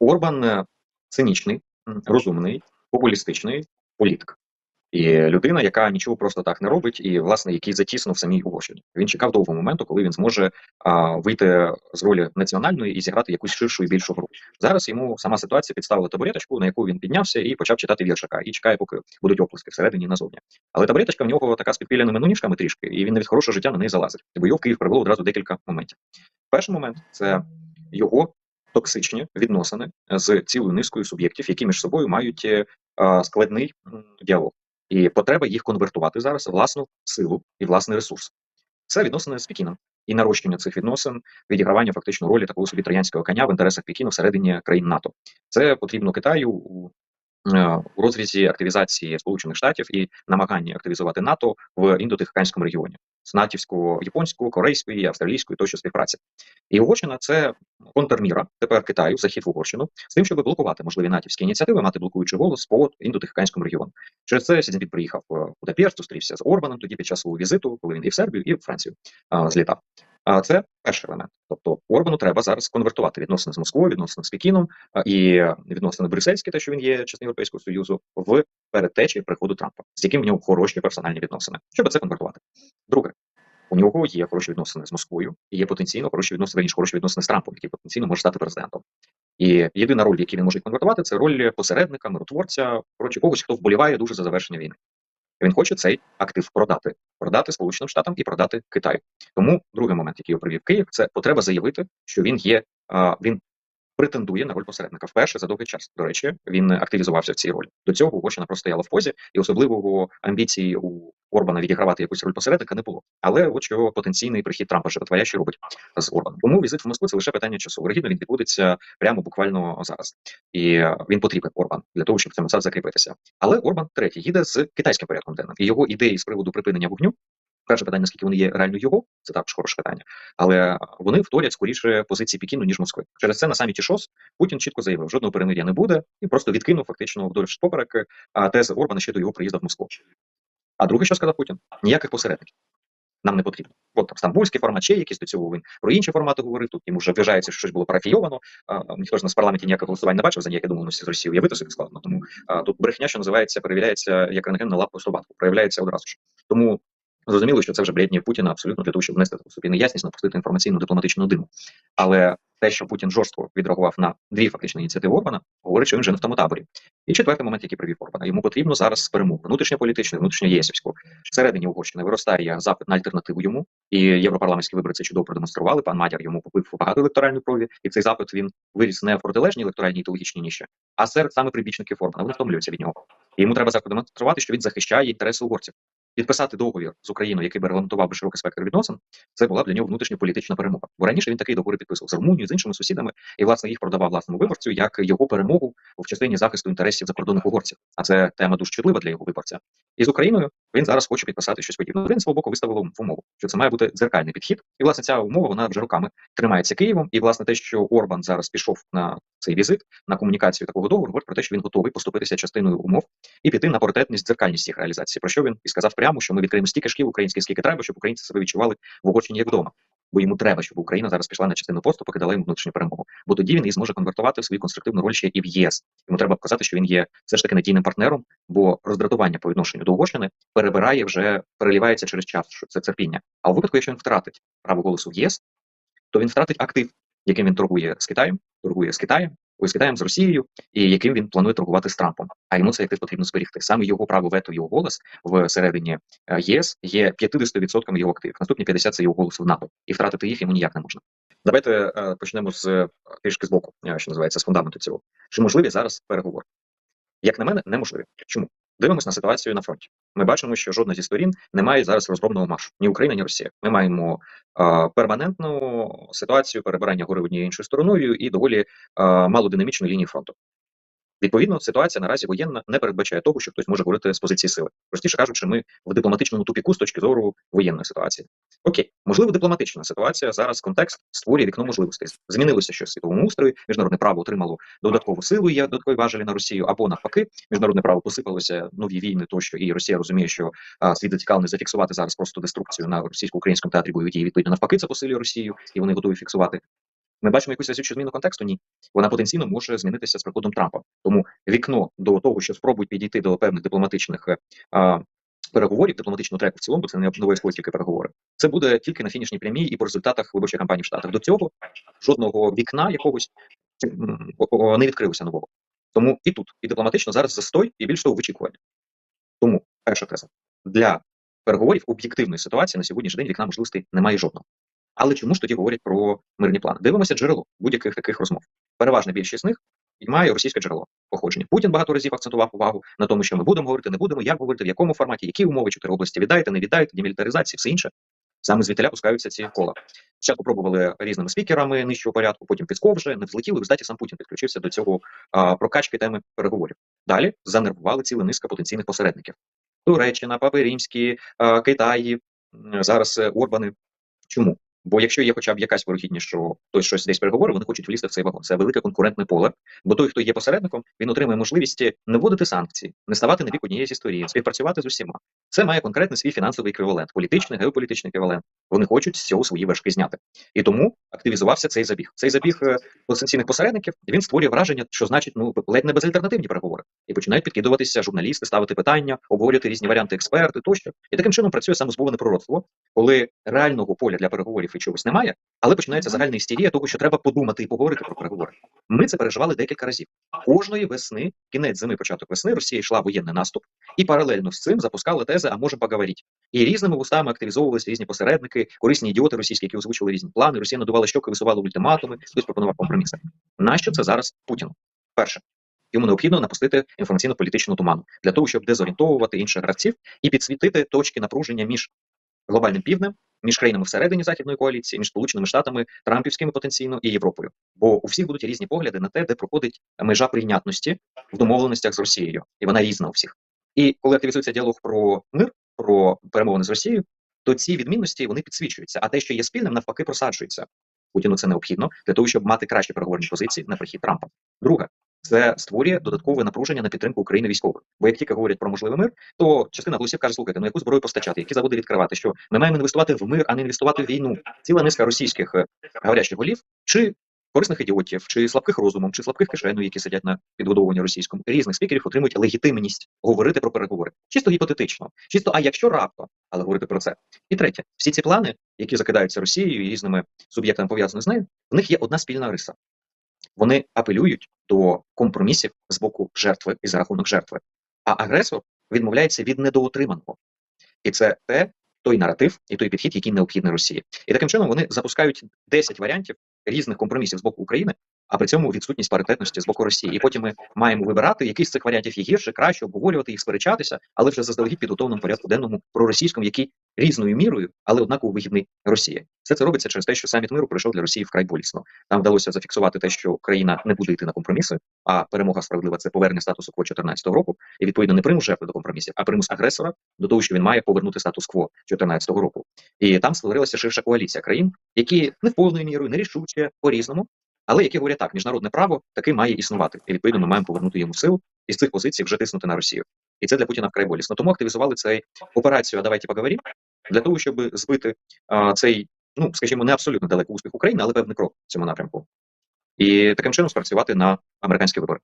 Орбан е, цинічний, розумний, популістичний політик. І людина, яка нічого просто так не робить, і власне який затісно в самій Угорщині. Він чекав довгого моменту, коли він зможе а, вийти з ролі національної і зіграти якусь ширшу і більшу гру. Зараз йому сама ситуація підставила табуреточку, на яку він піднявся і почав читати віршика, і чекає, поки будуть оплески всередині назовні. Але табуреточка в нього така з підпіляними ніжками трішки, і він навіть хорошого життя на неї залазить. Бо його в Київ привело одразу декілька моментів. Перший момент це його токсичні відносини з цілою низкою суб'єктів, які між собою мають е, складний діалог. І потреба їх конвертувати зараз власну силу і власний ресурс. Це відносини з Пекіном. І нарощення цих відносин, відігравання фактично ролі такого собі троянського коня в інтересах Пекіну всередині країн НАТО. Це потрібно Китаю у, у розрізі активізації Сполучених Штатів і намагання активізувати НАТО в індотихоканському регіоні з натівського, японського, корейської, австралійської тощо співпраці. І Угорщина це контрміра тепер Китаю, захід в Угорщину, з тим, щоб блокувати можливі натівські ініціативи, мати блокуючий голос по індотихоканському регіону. Через це Сі приїхав в Будапешт, зустрівся з Орбаном тоді під час свого візиту, коли він і в Сербію, і в Францію а, злітав. А це перший елемент. Тобто Орбану треба зараз конвертувати відносини з Москвою, відносини з Пекіном і відносини брюссельські, те, що він є частиною Європейського Союзу, в передтечі приходу Трампа, з яким в нього хороші персональні відносини. Щоб це конвертувати. Друге, у нього є хороші відносини з Москвою, і є потенційно хороші відносини, верніше, хороші відносини з Трампом, який потенційно може стати президентом. І єдина роль, яку він може конвертувати, це роль посередника, миротворця, коротше, когось, хто вболіває дуже за завершення війни. Він хоче цей актив продати, продати Сполученим Штатам і продати Китаю. Тому другий момент, який я привів Київ, це потреба заявити, що він є, він претендує на роль посередника. Вперше за довгий час. До речі, він активізувався в цій ролі. До цього Угорщина просто стояла в позі, і особливого амбіції у Орбана відігравати якусь роль посередника не було. Але от що потенційний прихід Трампа животворяще робить з Орбаном. Тому візит в Москву це лише питання часу. Вирогідно він відбудеться прямо буквально зараз, і він потрібен Орбан для того, щоб цим закріпитися. Але Орбан третій їде з китайським порядком денним і його ідеї з приводу припинення вогню. Перше питання, наскільки вони є реально його, це також хороше питання, але вони вторять скоріше позиції Пекіну, ніж Москви. Через це на саміті ШОС Путін чітко заявив, жодного перемир'я не буде, і просто відкинув фактично вдоль поперек тези Орбана ще до його приїзду в Москву. А друге, що сказав Путін? Ніяких посередників. Нам не потрібно. От там стамбульський формат, ще якийсь до цього він про інші формати говорив. Тут йому вже вважається, що щось було парафійовано. Ніхто ж нас в парламенті ніяких голосувань не бачив за ніякі домовленості з Росією. Уявити собі складно. Тому а, тут брехня, що називається, перевіряється як рентген на лапу собаку, проявляється одразу ж. Тому зрозуміло, що це вже бредні Путіна абсолютно для того, щоб внести таку собі неясність, напустити інформаційну дипломатичну диму. Але те, що Путін жорстко відреагував на дві фактичні ініціативи Орбана, говорить, що він вже не в тому таборі. І четвертий момент, який привів Орбана, йому потрібно зараз перемог внутрішньополітичної, внутрішньоєсівську. Всередині Угорщини виростає запит на альтернативу йому, і європарламентські вибори це чудово продемонстрували. Пан Мадяр йому попив багато електоральної крові, і цей запит він виріс не в протилежній електоральній ідеологічній ніші, а серед саме прибічників Орбана. Вони втомлюються від нього. І йому треба продемонструвати, що він захищає інтереси угорців. Підписати договір з Україною, який би регламентував би широкий спектр відносин, це була б для нього внутрішньополітична перемога. Бо раніше він такий договір підписував з Румунією, з іншими сусідами, і власне їх продавав власному виборцю як його перемогу в частині захисту інтересів закордонних угорців. А це тема дуже чутлива для його виборця. І з Україною він зараз хоче підписати щось подібне. Він свого боку виставив в умову, що це має бути дзеркальний підхід. І власне ця умова вона вже роками тримається Києвом. І власне те, що Орбан зараз пішов на цей візит на комунікацію такого договору, говорить про те, що він готовий поступитися частиною умов і піти на паритетність, дзеркальність їх реалізації. Про що він і сказав прямо, що ми відкриємо стільки шкіл українських, скільки треба, щоб українці себе відчували в Угорщині як вдома. Бо йому треба, щоб Україна зараз пішла на частину поступу, дала йому внутрішню перемогу. Бо тоді він і зможе конвертувати в свою конструктивну роль ще і в ЄС. Йому треба показати, що він є все ж таки надійним партнером, бо роздратування по відношенню до Угорщини перебирає вже перелівається через час, що це терпіння. А у випадку, якщо він втратить право голосу в ЄС, то він втратить актив, яким він торгує з Китаєм, торгує з Китаєм, ось Китаєм з Росією, і яким він планує торгувати з Трампом. А йому це актив потрібно зберігти. Саме його право вето, його голос в середині е, ЄС є 50% його активів. Наступні 50% – це його голос в НАТО, і втратити їх йому ніяк не можна. Давайте е, почнемо з е, трішки з боку, що називається з фундаменту цього. Чи можливі зараз переговори? Як на мене, неможливі. Чому? Дивимось на ситуацію на фронті. Ми бачимо, що жодна зі сторін не має зараз розгромного маршу ні Україна, ні Росія. Ми маємо е, перманентну ситуацію перебирання гори однією іншою стороною і доволі е, малодинамічну лінію фронту. Відповідно, ситуація наразі воєнна не передбачає того, що хтось може говорити з позиції сили. Простіше кажучи, ми в дипломатичному тупіку з точки зору воєнної ситуації. Окей, можливо, дипломатична ситуація зараз контекст створює вікно можливостей. Змінилося щось в світовому устрої, міжнародне право отримало додаткову силу, є додаткові важелі на Росію, або навпаки, міжнародне право посипалося нові війни, тощо і Росія розуміє, що а, світ зацікавлений зафіксувати зараз просто деструкцію на російсько-українському театрі бойових дій. Відповідно, навпаки, це посилює Росію, і вони готові фіксувати Ми бачимо якусь разючу зміну контексту? Ні. Вона потенційно може змінитися з приходом Трампа. Тому вікно до того, що спробують підійти до певних дипломатичних е, а, переговорів, дипломатичного треку в цілому, бо це не обов'язково тільки переговори. Це буде тільки на фінішній прямій і по результатах виборчої кампанії в Штатах. До цього жодного вікна якогось не відкрилося нового. Тому і тут, і дипломатично зараз застой, і більш того, вичікування. Тому перша теза для переговорів об'єктивної ситуації на сьогоднішній день вікна можливостей немає жодного. Але чому ж тоді говорять про мирні плани? Дивимося джерело будь-яких таких розмов. Переважна більшість з них має російське джерело походження. Путін багато разів акцентував увагу на тому, що ми будемо говорити, не будемо, як говорити, в якому форматі, які умови, чотири області віддаєте, не віддаєте, демілітаризації, все інше. Саме звідтіля пускаються ці кола. Спочатку пробували різними спікерами нижчого порядку, потім Пісков вже не взлетіли. В результаті сам Путін підключився до цього а, прокачки теми переговорів. Далі занервували ціла низка потенційних посередників: Туреччина, Папи Римські, Китаї, зараз е, Орбани. Чому? Бо якщо є хоча б якась вирогідність, що хтось щось десь переговорив, вони хочуть влізти в цей вагон. Це велике конкурентне поле. Бо той, хто є посередником, він отримує можливість не вводити санкції, не ставати на бік однієї зі сторін, співпрацювати з усіма. Це має конкретний свій фінансовий еквівалент, політичний, геополітичний еквівалент. Вони хочуть з цього свої вершки зняти. І тому активізувався цей забіг. Цей забіг е, потенційних посередників він створює враження, що значить ну ледь не безальтернативні переговори. І починають підкидуватися журналісти, ставити питання, обговорювати різні варіанти експерти тощо. І таким чином працює саме збоване пророцтво, коли реального поля для переговорів і чогось немає, але починається загальна істерія того, що треба подумати і поговорити про переговори. Ми це переживали декілька разів. Кожної весни, кінець зими, початок весни, Росія йшла воєнний наступ, і паралельно з цим запускали тези, а може поговорити. І різними вустами активізовувалися різні посередники, корисні ідіоти російські, які озвучували різні плани. Росія надувала щоки, висувала ультиматуми, хтось пропонував компроміси. Нащо це зараз Путіну? Перше. Йому необхідно напустити інформаційно-політичну туману для того, щоб дезорієнтовувати інших гравців і підсвітити точки напруження між глобальним півднем, між країнами всередині західної коаліції, між сполученими штатами, Трампівськими потенційно і Європою. Бо у всіх будуть різні погляди на те, де проходить межа прийнятності в домовленостях з Росією, і вона різна у всіх. І коли активізується діалог про мир, про перемовини з Росією, то ці відмінності вони підсвічуються, а те, що є спільним, навпаки, просаджується. Путіну це необхідно для того, щоб мати кращі переговорні позиції на прихід Трампа. Друге, це створює додаткове напруження на підтримку України військових. Бо як тільки говорять про можливий мир, то частина голосів каже: слухайте, ну яку зброю постачати, які заводи відкривати, що ми маємо інвестувати в мир, а не інвестувати в війну. Ціла низка російських е, говорящих голів чи корисних ідіотів, чи слабких розумом, чи слабких кишеню, які сидять на підбудовуванні російському різних спікерів отримують легітимність говорити про переговори. Чисто гіпотетично, чисто, а якщо раптом, але говорити про це. І третє, всі ці плани, які закидаються Росією і різними суб'єктами пов'язаними з нею, в них є одна спільна риса. Вони апелюють до компромісів з боку жертви і за рахунок жертви. А агресор відмовляється від недоотриманого. І це те, той наратив і той підхід, який необхідний Росії. І таким чином вони запускають 10 варіантів різних компромісів з боку України, а при цьому відсутність паритетності з боку Росії. І потім ми маємо вибирати, який з цих варіантів є гірше, краще, обговорювати їх, сперечатися, але вже заздалегідь підготовленому порядку денному проросійському, який різною мірою, але однаково вигідний Росії. Все це робиться через те, що саміт миру пройшов для Росії вкрай болісно. Нам вдалося зафіксувати те, що країна не буде йти на компроміси, а перемога справедлива це повернення статусу кво 14-го року, і відповідно не примус жертви до компромісів, а примус агресора до того, що він має повернути статус кво 14-го року. І там створилася ширша коаліція країн, які не повною мірою, не рішуче по різному, але які говорять так, міжнародне право таки має існувати. І відповідно ми маємо повернути йому силу і з цих позицій вже тиснути на Росію. І це для Путіна вкрай болісно. Тому активізували цей операцію. А давайте поговоримо, для того, щоб збити а, цей, ну скажімо, не абсолютно далекий успіх України, але певний крок в цьому напрямку. І таким чином спрацювати на американські вибори.